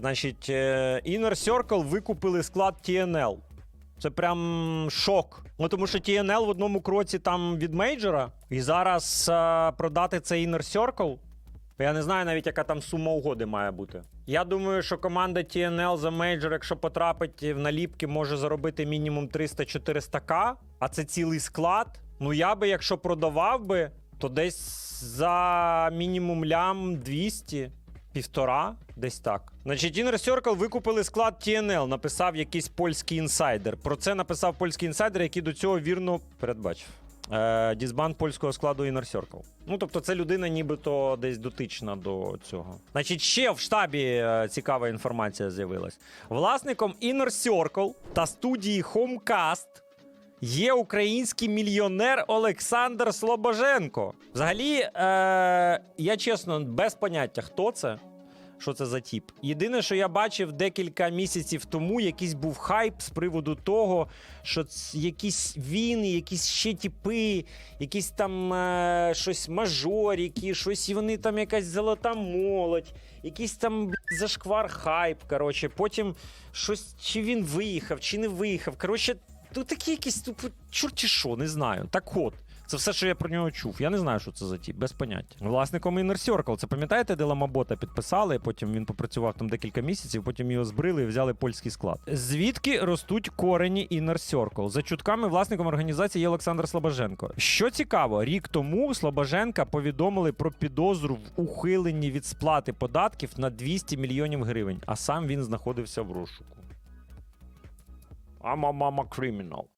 Значить, е, Inner Circle викупили склад TNL. Це прям шок. Ну тому що TNL в одному кроці там від мейджора, і зараз е, продати цей Inner Circle. Я не знаю навіть, яка там сума угоди має бути. Я думаю, що команда TNL за мейджор, якщо потрапить в наліпки, може заробити мінімум 300-400к, а це цілий склад. Ну я би, якщо продавав би, то десь за мінімум лям 200. Півтора, десь так. Значить, Inner Circle викупили склад TNL, написав якийсь польський інсайдер. Про це написав польський інсайдер, який до цього вірно передбачив. Е, дізбан польського складу Inner Circle. Ну, тобто, це людина нібито десь дотична до цього. Значить, ще в штабі е, цікава інформація з'явилась. Власником Inner Circle та студії Homecast є український мільйонер Олександр Слобоженко. Взагалі, е, я чесно, без поняття, хто це. Що це за тіп? Єдине, що я бачив декілька місяців тому, якийсь був хайп з приводу того, що якісь він, якісь ще тіпи, якісь там е, щось мажоріки, щось і вони там якась золота молодь, якийсь там зашквар хайп. Коротше, потім щось, чи він виїхав, чи не виїхав. Коротше, ну такі якісь тупо чорті що, не знаю. Так от. Це все, що я про нього чув. Я не знаю, що це за тіп, без поняття. Власником Inner Circle, це пам'ятаєте, де Ламабота підписали, потім він попрацював там декілька місяців, потім його збрили і взяли польський склад. Звідки ростуть корені Inner Circle? За чутками власником організації є Олександр Слобоженко. Що цікаво, рік тому Слобоженка повідомили про підозру в ухиленні від сплати податків на 200 мільйонів гривень, а сам він знаходився в розшуку. I'm a mama criminal.